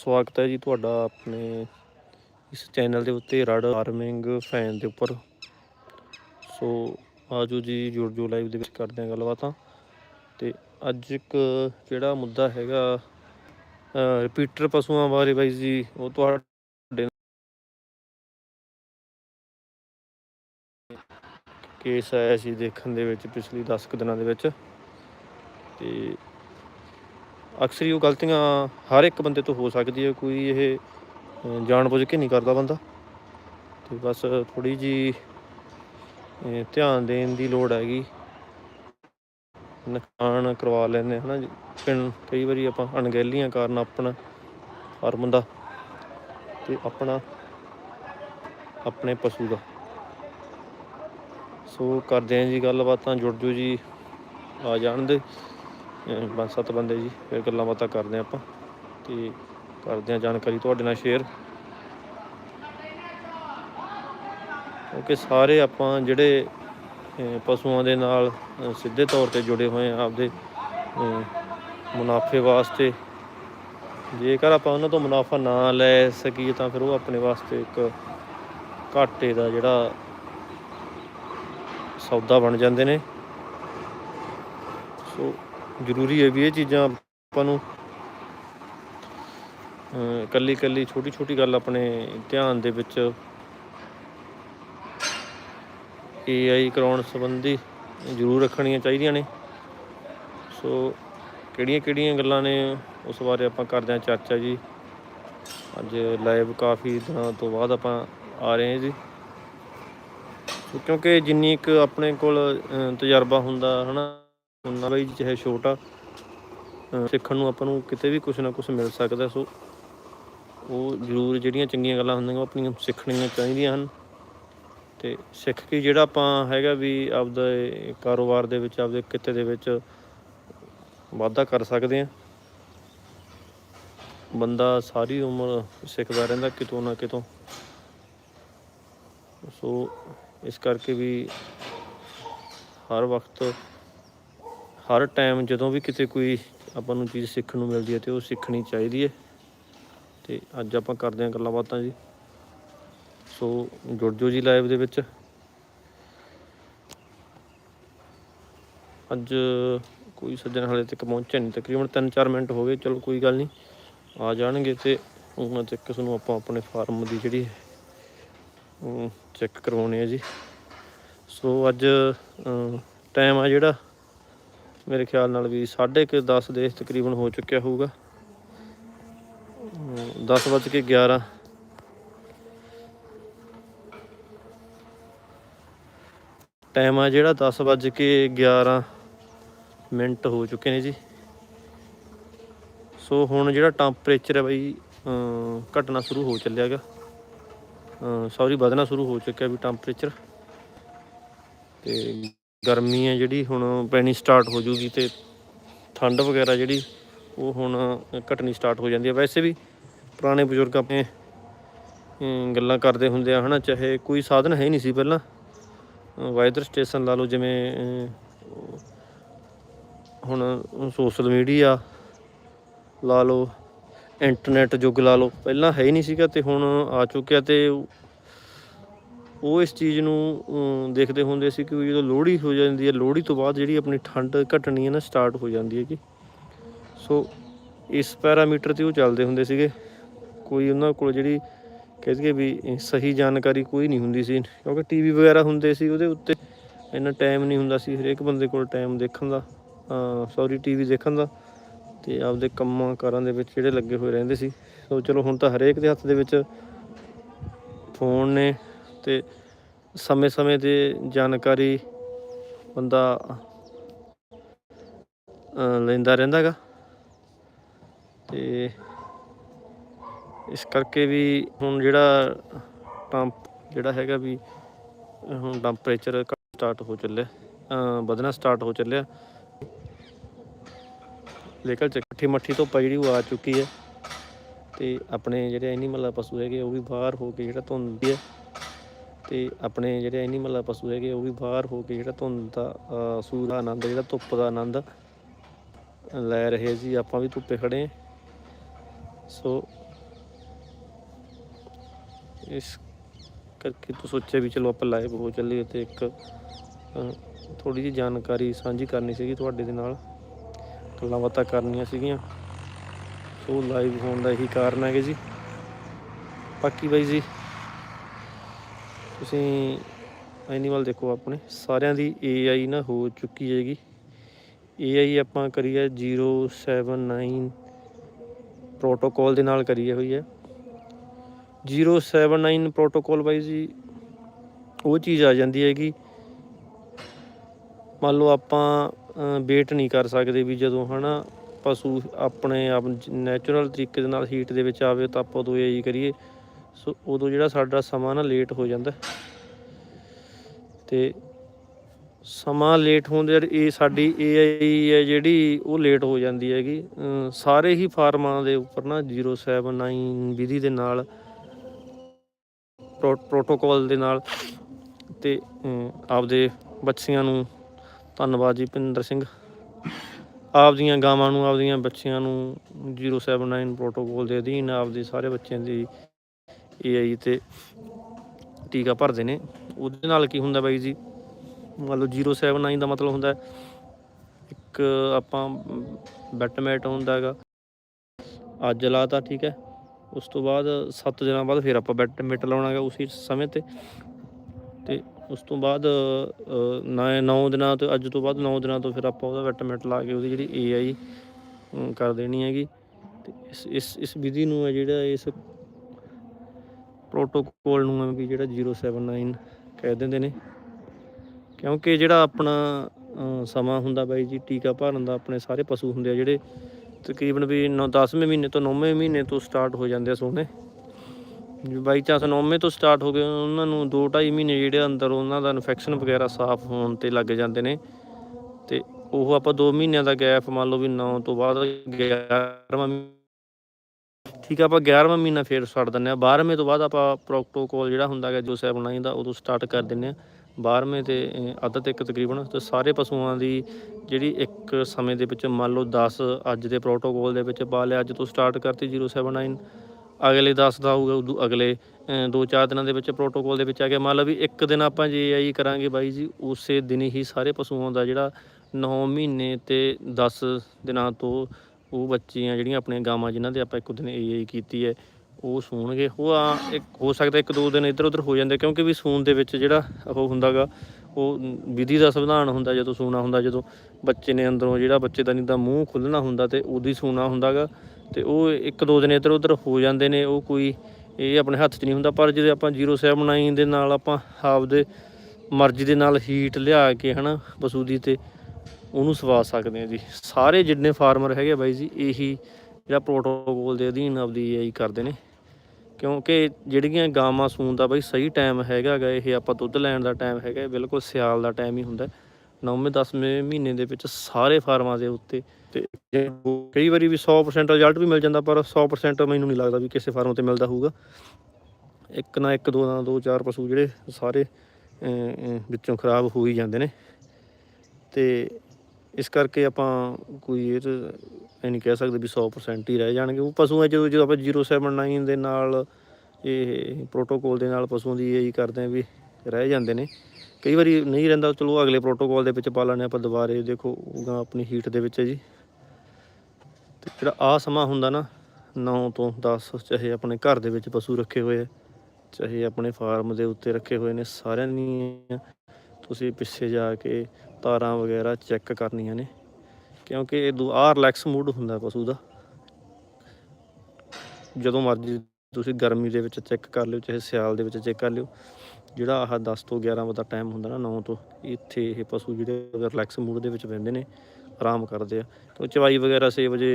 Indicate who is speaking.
Speaker 1: ਸਵਾਗਤ ਹੈ ਜੀ ਤੁਹਾਡਾ ਆਪਣੇ ਇਸ ਚੈਨਲ ਦੇ ਉੱਤੇ ਰੜ ਫਾਰਮਿੰਗ ਫੈਨ ਦੇ ਉੱਪਰ। ਸੋ ਆਜੋ ਜੀ ਜੁੜ ਜੋ ਲਾਈਵ ਦੇ ਵਿੱਚ ਕਰਦੇ ਹਾਂ ਗੱਲਬਾਤਾਂ। ਤੇ ਅੱਜ ਇੱਕ ਜਿਹੜਾ ਮੁੱਦਾ ਹੈਗਾ ਰਿਪੀਟਰ ਪਸ਼ੂਆਂ ਬਾਰੇ ਬਾਈ ਜੀ, ਉਹ ਤੁਹਾਡੇ ਕੇਸ ਆਇਆ ਸੀ ਦੇਖਣ ਦੇ ਵਿੱਚ ਪਿਛਲੀ 10 ਕੁ ਦਿਨਾਂ ਦੇ ਵਿੱਚ। ਤੇ ਅਕਸਰ ਹੀ ਉਹ ਗਲਤੀਆਂ ਹਰ ਇੱਕ ਬੰਦੇ ਤੋਂ ਹੋ ਸਕਦੀ ਹੈ ਕੋਈ ਇਹ ਅਹ, ਜਾਣਬੁੱਝ ਕੇ ਨਹੀਂ ਕਰਦਾ ਬੰਦਾ। ਤੇ ਬਸ ਥੋੜੀ ਜੀ ਧਿਆਨ ਦੇਣ ਦੀ ਲੋੜ ਹੈਗੀ। ਨੁਕਸਾਨ ਕਰਵਾ ਲੈਂਦੇ ਹਾਂ ਹਨਾ ਜੀ। ਪਿੰਡ ਕਈ ਵਾਰੀ ਆਪਾਂ ਅਣਗਹਿਲੀਆਂ ਕਾਰਨ ਆਪਣਾ ਫਾਰਮ ਦਾ ਤੇ ਆਪਣਾ ਆਪਣੇ ਪਸ਼ੂ ਦਾ। ਸੋ ਕਰਦੇ ਹਾਂ ਜੀ ਗੱਲਬਾਤਾਂ ਜੁੜ ਜੋ ਜੀ ਆ ਜਾਣ ਦੇ। ਪੰਜ ਸੱਤ ਬੰਦੇ ਜੀ, ਫਿਰ ਗੱਲਾਂ ਬਾਤਾਂ ਕਰਦੇ ਹਾਂ ਆਪਾਂ ਤੇ ਕਰਦੇ ਹਾਂ ਜਾਣਕਾਰੀ ਤੁਹਾਡੇ ਨਾਲ ਸ਼ੇਅਰ ਕਿਉਂਕਿ ਸਾਰੇ ਆਪਾਂ ਜਿਹੜੇ ਪਸ਼ੂਆਂ ਦੇ ਨਾਲ ਸਿੱਧੇ ਤੌਰ ਤੇ ਜੁੜੇ ਹੋਏ ਆ ਆਪਦੇ ਮੁਨਾਫੇ ਵਾਸਤੇ। ਜੇਕਰ ਆਪਾਂ ਉਹਨਾਂ ਤੋਂ ਮੁਨਾਫਾ ਨਾ ਲੈ ਸਕੀਏ ਤਾਂ ਫਿਰ ਉਹ ਆਪਣੇ ਵਾਸਤੇ ਇੱਕ ਘਾਟੇ ਦਾ ਜਿਹੜਾ ਸੌਦਾ ਬਣ ਜਾਂਦੇ ਨੇ। ਸੋ ਜ਼ਰੂਰੀ ਹੈ ਵੀ ਇਹ ਚੀਜ਼ਾਂ ਆਪਾਂ ਨੂੰ, ਅਹ ਕੱਲੀ ਕੱਲੀ ਛੋਟੀ ਛੋਟੀ ਗੱਲ ਆਪਣੇ ਧਿਆਨ ਦੇ ਵਿੱਚ AI ਕਰਾਉਣ ਸੰਬੰਧੀ ਜ਼ਰੂਰ ਰੱਖਣੀਆਂ ਚਾਹੀਦੀਆਂ ਨੇ। ਸੋ ਕਿਹੜੀਆਂ ਕਿਹੜੀਆਂ ਗੱਲਾਂ ਨੇ, ਉਸ ਬਾਰੇ ਆਪਾਂ ਕਰਦੇ ਹਾਂ ਚਰਚਾ ਜੀ। ਅੱਜ ਲਾਈਵ ਕਾਫੀ ਦਿਨਾਂ ਤੋਂ ਬਾਅਦ ਆਪਾਂ ਆ ਰਹੇ ਹਾਂ ਜੀ। ਕਿਉਂਕਿ ਜਿੰਨੀ ਇੱਕ ਆਪਣੇ ਕੋਲ ਤਜਰਬਾ ਹੁੰਦਾ, ਹਨਾ ਉਹਨਾਂ ਲਈ ਚਾਹੇ ਛੋਟਾ ਸਿੱਖਣ ਨੂੰ ਆਪਾਂ ਨੂੰ ਕਿਤੇ ਵੀ ਕੁਝ ਨਾ ਕੁਝ ਮਿਲ ਸਕਦਾ, ਸੋ ਉਹ ਜ਼ਰੂਰ ਜਿਹੜੀਆਂ ਚੰਗੀਆਂ ਗੱਲਾਂ ਹੁੰਦੀਆਂ ਉਹ ਆਪਣੀਆਂ ਸਿੱਖਣੀਆਂ ਚਾਹੀਦੀਆਂ ਹਨ। ਤੇ ਸਿੱਖ ਕੇ ਜਿਹੜਾ ਆਪਾਂ ਹੈਗਾ ਵੀ ਆਪਦਾ ਕਾਰੋਬਾਰ ਦੇ ਵਿੱਚ, ਆਪਦੇ ਕਿੱਤੇ ਦੇ ਵਿੱਚ ਵਾਧਾ ਕਰ ਸਕਦੇ ਆ ਬੰਦਾ ਸਾਰੀ ਉਮਰ ਸਿੱਖਦਾ ਰਹਿੰਦਾ ਕਿਤੋਂ ਨਾ ਕਿਤੋਂ। ਸੋ ਇਸ ਕਰਕੇ ਵੀ ਹਰ ਵਕਤ ਹਰ ਟਾਈਮ ਜਦੋਂ ਵੀ ਕਿਤੇ ਕੋਈ ਆਪਾਂ ਨੂੰ ਚੀਜ਼ ਸਿੱਖਣ ਨੂੰ ਮਿਲਦੀ ਹੈ ਤੇ ਉਹ ਸਿੱਖਣੀ ਚਾਹੀਦੀ ਹੈ। ਤੇ ਅੱਜ ਆਪਾਂ ਕਰਦੇ ਹਾਂ ਗੱਲਾਂ ਬਾਤਾਂ ਜੀ। ਸੋ ਜੁੜ ਜਾਓ ਜੀ ਲਾਈਵ ਦੇ ਵਿੱਚ। ਅੱਜ ਕੋਈ ਸੱਜਣ ਹਾਲੇ ਤੱਕ ਪਹੁੰਚਿਆ ਨਹੀਂ, ਤਕਰੀਬਨ 3-4 ਮਿੰਟ ਹੋ ਗਏ, ਚਲੋ ਕੋਈ ਗੱਲ ਨਹੀਂ, ਆ ਜਾਣਗੇ ਤੇ ਉਹਨਾਂ ਤੱਕ ਕਿਸ ਨੂੰ ਆਪਾਂ ਆਪਣੇ ਫਾਰਮ ਦੀ ਜਿਹੜੀ ਚੈੱਕ ਕਰਵਾਉਣੀ ਹੈ ਜੀ। ਸੋ ਅੱਜ ਟਾਈਮ ਆ ਜਿਹੜਾ ਮੇਰੇ ਖਿਆਲ ਨਾਲ ਵੀ 10:30 10 ਦੇ ਤਕਰੀਬਨ ਹੋ ਚੁੱਕਿਆ ਹੋਊਗਾ। 10 ਵੱਜ ਕੇ 11 ਟਾਈਮ ਆ ਜਿਹੜਾ 10 ਵੱਜ ਕੇ 11 ਮਿੰਟ ਹੋ ਚੁੱਕੇ ਨੇ ਜੀ। ਸੋ ਹੁਣ ਜਿਹੜਾ ਟੈਂਪਰੇਚਰ ਹੈ ਬਈ, ਅਮ ਘਟਣਾ ਸ਼ੁਰੂ ਹੋ ਚੱਲਿਆ ਹੈਗਾ। ਸੌਰੀ ਵਧਣਾ ਸ਼ੁਰੂ ਹੋ ਚੁੱਕਿਆ ਵੀ ਟੈਂਪਰੇਚਰ ਤੇ ਗਰਮੀ ਹੈ ਜਿਹੜੀ, ਹੁਣ ਪੈਣੀ ਸਟਾਰਟ ਹੋ ਜੂਗੀ ਤੇ ਠੰਡ ਵਗੈਰਾ ਜਿਹੜੀ, ਉਹ ਹੁਣ ਘਟਣੀ ਸਟਾਰਟ ਹੋ ਜਾਂਦੀ ਹੈ। ਵੈਸੇ ਵੀ ਪੁਰਾਣੇ ਬਜ਼ੁਰਗ ਆਪਣੇ ਗੱਲਾਂ ਕਰਦੇ ਹੁੰਦੇ ਆ, ਹਨਾ, ਚਾਹੇ ਕੋਈ ਸਾਧਨ ਹੈ ਹੀ ਨਹੀਂ ਸੀ ਪਹਿਲਾਂ। ਵਾਇਦਰ ਸਟੇਸ਼ਨ ਲਾ ਲਓ, ਜਿਵੇਂ ਹੁਣ ਸੋਸ਼ਲ ਮੀਡੀਆ ਲਾ ਲਓ ਇੰਟਰਨੈਟ ਯੁੱਗ ਲਾ ਲਓ, ਪਹਿਲਾਂ ਹੈ ਹੀ ਨਹੀਂ ਸੀਗਾ ਤੇ ਹੁਣ ਆ ਚੁੱਕਿਆ ਤੇ ਉਹ ਇਸ ਚੀਜ਼ ਨੂੰ ਦੇਖਦੇ ਹੁੰਦੇ ਸੀ ਕਿ ਜਦੋਂ ਲੋਹੜੀ ਹੋ ਜਾਂਦੀ ਹੈ, ਲੋਹੜੀ ਤੋਂ ਬਾਅਦ ਜਿਹੜੀ ਆਪਣੀ ਠੰਡ ਘਟਣੀ ਹੈ ਨਾ ਸਟਾਰਟ ਹੋ ਜਾਂਦੀ ਹੈ ਕਿ ਸੋ ਇਸ ਪੈਰਾਮੀਟਰ ਤੇ ਉਹ ਚੱਲਦੇ ਹੁੰਦੇ ਸੀਗੇ। ਕੋਈ ਉਹਨਾਂ ਕੋਲ ਜਿਹੜੀ ਕਹਿ ਦਈਏ ਵੀ ਸਹੀ ਜਾਣਕਾਰੀ ਕੋਈ ਨਹੀਂ ਹੁੰਦੀ ਸੀ, ਕਿਉਂਕਿ ਟੀਵੀ ਵਗੈਰਾ ਹੁੰਦੇ ਸੀ ਉਹਦੇ ਉੱਤੇ ਇੰਨਾ ਟਾਈਮ ਨਹੀਂ ਹੁੰਦਾ ਸੀ ਹਰੇਕ ਬੰਦੇ ਕੋਲ ਟਾਈਮ ਦੇਖਣ ਦਾ ਸੌਰੀ ਟੀਵੀ ਦੇਖਣ ਦਾ ਤੇ ਆਪਦੇ ਕੰਮਾਂ ਕਾਰਾਂ ਦੇ ਵਿੱਚ ਜਿਹੜੇ ਲੱਗੇ ਹੋਏ ਰਹਿੰਦੇ ਸੀ। ਸੋ ਚਲੋ ਹੁਣ ਤਾਂ ਹਰੇਕ ਦੇ ਹੱਥ ਦੇ ਵਿੱਚ ਫੋਨ ਨੇ ਤੇ ਸਮੇਂ-ਸਮੇਂ ਤੇ ਜਾਣਕਾਰੀ ਬੰਦਾ ਲੈਂਦਾ ਰਹਿੰਦਾ ਗਾ ਤੇ ਇਸ ਕਰਕੇ ਵੀ ਹੁਣ ਜਿਹੜਾ ਟੰਪ ਜਿਹੜਾ ਹੈਗਾ ਵੀ, ਹੁਣ ਟੈਂਪਰੇਚਰ ਸਟਾਰਟ ਹੋ ਚੱਲਿਆ ਵਧਣਾ ਸਟਾਰਟ ਹੋ ਚੱਲਿਆ। ਲੇਕਿਨ ਚੱਠੀ ਮੱਠੀ ਤੋਂ ਜਿਹੜੀ ਉਹ ਆ ਚੁੱਕੀ ਹੈ। ਤੇ ਆਪਣੇ ਜਿਹੜੇ ਐਨੀਮਲ ਪਸ਼ੂ ਹੈਗੇ ਉਹ ਵੀ ਬਾਹਰ ਹੋ ਕੇ ਜਿਹੜਾ ਧੁੰਦ ਹੈ ਤੇ ਆਪਣੇ ਜਿਹੜੇ ਐਨੀਮਲ ਪਸ਼ੂ ਹੈਗੇ ਉਹ ਵੀ ਬਾਹਰ ਹੋ ਕੇ ਜਿਹੜਾ ਧੁੰਦ ਦਾ ਅਹ, ਸੂਰਜ ਦਾ ਆਨੰਦ ਜਿਹੜਾ ਧੁੱਪ ਦਾ ਆਨੰਦ ਲੈ ਰਹੇ ਜੀ। ਆਪਾਂ ਵੀ ਧੁੱਪੇ ਖੜੇ ਸੋ ਇਸ ਕਰਕੇ ਤੋਂ ਸੋਚਿਆ ਵੀ ਚਲੋ ਆਪਾਂ ਲਾਈਵ ਹੋ ਚੱਲੀਏ ਤੇ ਇੱਕ ਥੋੜੀ ਜਿਹੀ ਜਾਣਕਾਰੀ ਸਾਂਝੀ ਕਰਨੀ ਸੀਗੀ ਤੁਹਾਡੇ ਦੇ ਨਾਲ। ਗੱਲਾਂ ਬਾਤਾਂ ਕਰਨੀਆਂ ਸੀਗੀਆਂ। ਸੋ ਲਾਈਵ ਹੋਣ ਦਾ ਇਹੀ ਕਾਰਨ ਹੈਗੇ ਜੀ। ਬਾਕੀ ਬਾਈ ਜੀ ਤੁਸੀਂ ਐਨੀਮਲ ਦੇਖੋ ਆਪਣੇ, ਸਾਰਿਆਂ ਦੀ AI ਨਾ ਹੋ ਚੁੱਕੀ ਹੈਗੀ। AI ਆਪਾਂ ਕਰੀਏ 079 ਪ੍ਰੋਟੋਕੋਲ ਦੇ ਨਾਲ ਕਰੀਏ ਹੋਈ ਹੈ। 079 ਪ੍ਰੋਟੋਕਾਲ ਬਾਈ ਜੀ ਉਹ ਚੀਜ਼ ਆ ਜਾਂਦੀ ਹੈਗੀ। ਮੰਨ ਲਓ ਆਪਾਂ ਵੇਟ ਨਹੀਂ ਕਰ ਸਕਦੇ ਵੀ ਜਦੋਂ ਹਨਾ ਪਸ਼ੂ ਆਪਣੇ ਆਪ ਨੈਚੁਰਲ ਤਰੀਕੇ ਦੇ ਨਾਲ ਹੀਟ ਦੇ ਵਿੱਚ ਆਵੇ ਤਾਂ ਆਪਾਂ ਉਦੋਂ ਇਹ ਕਰੀਏ। ਸੋ ਉਦੋਂ ਜਿਹੜਾ ਸਾਡਾ ਸਮਾਂ ਨਾ ਲੇਟ ਹੋ ਜਾਂਦਾ। ਤੇ ਸਮਾਂ ਲੇਟ ਹੋਣ ਦੇ ਇਹ ਸਾਡੀ AI ਹੈ ਜਿਹੜੀ, ਉਹ ਲੇਟ ਹੋ ਜਾਂਦੀ ਹੈਗੀ। ਸਾਰੇ ਹੀ ਫਾਰਮਾਂ ਦੇ ਉੱਪਰ ਨਾ 079 ਵਿਧੀ ਦੇ ਨਾਲ, ਪ੍ਰੋ- ਪ੍ਰੋਟੋਕਾਲ ਦੇ ਨਾਲ ਤੇ ਆਪਦੇ ਬੱਚਿਆਂ ਨੂੰ ਧੰਨਵਾਦ ਜੀ ਭਿੰਦਰ ਸਿੰਘ। ਆਪਦੀਆਂ ਗਾਵਾਂ ਨੂੰ, ਆਪਦੀਆਂ ਬੱਚਿਆਂ ਨੂੰ 079 ਪ੍ਰੋਟੋਕਾਲ ਦੇ ਅਧੀਨ ਆਪਦੇ ਸਾਰੇ ਬੱਚਿਆਂ ਦੀ AI ਤੇ ਟੀਕਾ ਭਰਦੇ ਨੇ। ਉਹਦੇ ਨਾਲ ਕੀ ਹੁੰਦਾ ਬਾਈ ਜੀ? ਮੰਨ ਲਓ 079 ਦਾ ਮਤਲਬ ਹੁੰਦਾ ਇੱਕ ਆਪਾਂ ਬੈਟਮੈਟ ਹੁੰਦਾ ਹੈਗਾ। ਅੱਜ ਲਾਤਾ ਠੀਕ ਹੈ। ਉਸ ਤੋਂ ਬਾਅਦ 7 ਦਿਨਾਂ ਬਾਅਦ ਫਿਰ ਆਪਾਂ ਬੈਟਮੈਟ ਲਾਉਣਾ ਹੈਗਾ ਉਸੇ ਸਮੇਂ ਤੇ। ਤੇ ਉਸ ਤੋਂ ਬਾਅਦ 9 ਦਿਨਾਂ ਤੋਂ ਅੱਜ ਤੋਂ ਬਾਅਦ 9 ਦਿਨਾਂ ਤੋਂ ਫਿਰ ਆਪਾਂ ਉਹਦਾ ਬੈਟਮੈਟ ਲਾ ਕੇ ਉਹਦੀ ਜਿਹੜੀ AI ਅਮ, ਕਰ ਦੇਣੀ ਹੈਗੀ। ਤੇ ਇਸ ਇਸ ਇਸ ਵਿਧੀ ਨੂੰ ਹੈ ਜਿਹੜਾ ਇਸ ਪ੍ਰੋਟੋਕੋਲ ਨੂੰ ਹੈ ਵੀ ਜਿਹੜਾ 079 ਕਹਿ ਦਿੰਦੇ ਨੇ। ਕਿਉਂਕਿ ਜਿਹੜਾ ਆਪਣਾ ਸਮਾਂ ਹੁੰਦਾ ਬਾਈ ਜੀ, ਟੀਕਾ ਭਰਨ ਦਾ, ਆਪਣੇ ਸਾਰੇ ਪਸ਼ੂ ਹੁੰਦੇ ਆ ਜਿਹੜੇ ਤਕਰੀਬਨ ਵੀ 9 10ਵੇਂ ਮਹੀਨੇ ਤੋਂ 9ਵੇਂ ਮਹੀਨੇ ਤੋਂ ਸਟਾਰਟ ਹੋ ਜਾਂਦੇ ਆ ਸੋਨੇ। ਬਾਈ ਚਾਂਸ 9ਵੇਂ ਤੋਂ ਸਟਾਰਟ ਹੋ ਗਏ ਉਹਨਾਂ ਨੂੰ 2 2.5 ਮਹੀਨੇ ਜਿਹੜੇ ਅੰਦਰ ਉਹਨਾਂ ਦਾ ਇਨਫੈਕਸ਼ਨ ਵਗੈਰਾ ਸਾਫ਼ ਹੋਣ ਤੇ ਲੱਗ ਜਾਂਦੇ ਨੇ। ਤੇ ਉਹ ਆਪਾਂ 2 ਮਹੀਨਿਆਂ ਦਾ ਗੈਪ ਮੰਨ ਲਓ ਵੀ 9 ਤੋਂ ਬਾਅਦ 11ਵਾਂ ਠੀਕ ਆ ਆਪਾਂ 11ਵਾਂ ਮਹੀਨਾ ਫੇਰ ਛੱਡ ਦਿੰਦੇ ਆ। 12ਵੇਂ ਤੋਂ ਬਾਅਦ ਆਪਾਂ ਪ੍ਰੋਟੋਕੋਲ ਜਿਹੜਾ ਹੁੰਦਾ ਹੈਗਾ ਜੋ 79 ਦਾ ਉਦੋਂ ਸਟਾਰਟ ਕਰ ਦਿੰਦੇ ਆ। 12ਵੇਂ ਤੇ ਅਹ, ਅੱਧ ਤੱਕ ਤਕਰੀਬਨ ਤੇ ਸਾਰੇ ਪਸ਼ੂਆਂ ਦੀ ਜਿਹੜੀ ਇੱਕ ਸਮੇਂ ਦੇ ਵਿੱਚ ਮੰਨ ਲਓ 10 ਅੱਜ ਦੇ ਪ੍ਰੋਟੋਕੋਲ ਦੇ ਵਿੱਚ ਪਾ ਲਿਆ ਅੱਜ ਤੋਂ ਸਟਾਰਟ ਕਰਤੀ 079 ਅਗਲੇ 10 ਦਾ ਹੋਊਗਾ ਉਦੋਂ ਅਗਲੇ 2-4 ਦਿਨਾਂ ਦੇ ਵਿੱਚ ਪ੍ਰੋਟੋਕੋਲ ਦੇ ਵਿੱਚ ਆ ਗਿਆ। ਮੰਨ ਲਓ ਵੀ ਇੱਕ ਦਿਨ ਆਪਾਂ ਜੇ ਆਈ ਕਰਾਂਗੇ ਬਾਈ ਜੀ ਉਸੇ ਦਿਨ ਹੀ ਸਾਰੇ ਪਸ਼ੂਆਂ ਦਾ ਜਿਹੜਾ 9 ਮਹੀਨੇ ਤੇ 10 ਦਿਨਾਂ ਤੋਂ ਉਹ ਬੱਚੀਆਂ ਜਿਹੜੀਆਂ ਆਪਣੀਆਂ ਗਾਵਾਂ ਜਿਨ੍ਹਾਂ ਦੇ ਆਪਾਂ ਇੱਕ ਦਿਨ ਏਆਈ ਕੀਤੀ ਹੈ, ਉਹ ਸੂਣਗੇ। ਉਹ ਆ, ਇੱਕ ਹੋ ਸਕਦਾ ਇੱਕ ਦੋ ਦਿਨ ਇੱਧਰ ਉੱਧਰ ਹੋ ਜਾਂਦੇ, ਕਿਉਂਕਿ ਵੀ ਸੂਣ ਦੇ ਵਿੱਚ ਜਿਹੜਾ ਉਹ ਹੁੰਦਾਗਾ, ਉਹ ਵਿਧੀ ਦਾ ਸੰਵਿਧਾਨ ਹੁੰਦਾ ਜਦੋਂ ਸੂਣਾ ਹੁੰਦਾ, ਜਦੋਂ ਬੱਚੇ ਨੇ ਅੰਦਰੋਂ ਜਿਹੜਾ ਬੱਚੇ ਦਾ ਨਹੀਂ ਤਾਂ ਮੂੰਹ ਖੁੱਲਣਾ ਹੁੰਦਾ ਤੇ ਉਹਦੀ ਸੂਣਾ ਹੁੰਦਾਗਾ। ਤੇ ਉਹ ਇੱਕ ਦੋ ਦਿਨ ਇੱਧਰ ਉੱਧਰ ਹੋ ਜਾਂਦੇ ਨੇ, ਉਹ ਕੋਈ ਇਹ ਆਪਣੇ ਹੱਥ 'ਚ ਨਹੀਂ ਹੁੰਦਾ, ਪਰ ਜਦੋਂ ਆਪਾਂ 079 ਦੇ ਨਾਲ ਆਪਾਂ ਆਪਦੇ ਮਰਜ਼ੀ ਦੇ ਨਾਲ ਹੀਟ ਲਿਆ ਕੇ ਹਨਾ, ਪਸ਼ੂ ਦੀ ਤੇ ਉਹਨੂੰ ਸਵਾ ਸਕਦੇ ਆ ਜੀ। ਸਾਰੇ ਜਿੰਨੇ ਫਾਰਮਰ ਹੈਗੇ ਆ ਬਾਈ ਜੀ, ਇਹੀ ਜਿਹੜਾ ਪ੍ਰੋਟੋਕੋਲ ਦੇ ਅਧੀਨ ਆਪਦੀ AI ਕਰਦੇ ਨੇ। ਕਿਉਂਕਿ ਜਿਹੜੀਆਂ ਗਾਵਾਂ ਸੂਣ ਦਾ ਬਾਈ ਸਹੀ ਟਾਈਮ ਹੈਗਾ ਗਾ, ਇਹ ਆਪਾਂ ਦੁੱਧ ਲੈਣ ਦਾ ਟਾਈਮ ਹੈਗਾ ਬਿਲਕੁਲ ਸਿਆਲ ਦਾ ਟਾਈਮ ਹੀ ਹੁੰਦਾ। 9ਵੇਂ 10ਵੇਂ ਮਹੀਨੇ ਦੇ ਵਿੱਚ ਸਾਰੇ ਫਾਰਮਾਂ ਦੇ ਉੱਤੇ ਤੇ ਕਈ ਵਾਰੀ ਵੀ 100% ਰਿਜ਼ਲਟ ਵੀ ਮਿਲ ਜਾਂਦਾ, ਪਰ 100% ਮੈਨੂੰ ਨਹੀਂ ਲੱਗਦਾ ਵੀ ਕਿਸੇ ਫਾਰਮ ਤੇ ਮਿਲਦਾ ਹੋਊਗਾ। ਇੱਕ ਨਾ ਇੱਕ, ਦੋ ਨਾ ਦੋ, ਚਾਰ ਪਸ਼ੂ ਜਿਹੜੇ ਸਾਰੇ ਵਿੱਚੋਂ ਖਰਾਬ ਹੋ ਹੀ ਜਾਂਦੇ ਨੇ। ਤੇ ਇਸ ਕਰਕੇ ਆਪਾਂ ਕੋਈ ਇਹ ਤਾਂ ਇਹ ਨਹੀਂ ਕਹਿ ਸਕਦੇ ਵੀ 100% ਹੀ ਰਹਿ ਜਾਣਗੇ। ਉਹ ਪਸ਼ੂ ਹੈ ਜਦੋਂ ਜਦੋਂ ਆਪਾਂ 079 ਦੇ ਨਾਲ ਇਹ ਪ੍ਰੋਟੋਕੋਲ ਦੇ ਨਾਲ ਪਸ਼ੂਆਂ ਦੀ ਇਹੀ ਕਰਦੇ ਆ ਵੀ ਰਹਿ ਜਾਂਦੇ ਨੇ। ਕਈ ਵਾਰੀ ਨਹੀਂ ਰਹਿੰਦਾ, ਚਲੋ ਅਗਲੇ ਪ੍ਰੋਟੋਕੋਲ ਦੇ ਵਿੱਚ ਪਾ ਲੈਣੇ ਆਪਾਂ ਦੁਬਾਰੇ। ਦੇਖੋ, ਉਗਾਂ ਆਪਣੀ ਹੀਟ ਦੇ ਵਿੱਚ ਹੈ ਜੀ। ਤੇ ਜਿਹੜਾ ਆ ਸਮਾਂ ਹੁੰਦਾ ਨਾ 9 ਤੋਂ 10 ਚਾਹੇ ਆਪਣੇ ਘਰ ਦੇ ਵਿੱਚ ਪਸ਼ੂ ਰੱਖੇ ਹੋਏ ਆ, ਚਾਹੇ ਆਪਣੇ ਫਾਰਮ ਦੇ ਉੱਤੇ ਰੱਖੇ ਹੋਏ ਨੇ ਸਾਰਿਆਂ ਦੀਆਂ, ਤੁਸੀਂ ਪਿੱਛੇ ਜਾ ਕੇ ਤਾਰਾਂ ਵਗੈਰਾ ਚੈੱਕ ਕਰਨੀਆਂ ਨੇ, ਕਿਉਂਕਿ ਇਹ ਦੋ, ਆਹ ਰਿਲੈਕਸ ਮੂਡ ਹੁੰਦਾ ਪਸ਼ੂ ਦਾ। ਜਦੋਂ ਮਰਜ਼ੀ ਤੁਸੀਂ ਗਰਮੀ ਦੇ ਵਿੱਚ ਚੈੱਕ ਕਰ ਲਿਓ, ਚਾਹੇ ਸਿਆਲ ਦੇ ਵਿੱਚ ਚੈੱਕ ਕਰ ਲਿਓ, ਜਿਹੜਾ ਆਹ 10 ਤੋਂ 11 ਵਜੇ ਦਾ ਟਾਈਮ ਹੁੰਦਾ ਨਾ 9 ਤੋਂ, ਇੱਥੇ ਇਹ ਪਸ਼ੂ ਜਿਹੜੇ ਰਿਲੈਕਸ ਮੂਡ ਦੇ ਵਿੱਚ ਬਹਿੰਦੇ ਨੇ, ਆਰਾਮ ਕਰਦੇ ਆ। ਕਿਉਂ ਚਵਾਈ ਵਗੈਰਾ 6 ਵਜੇ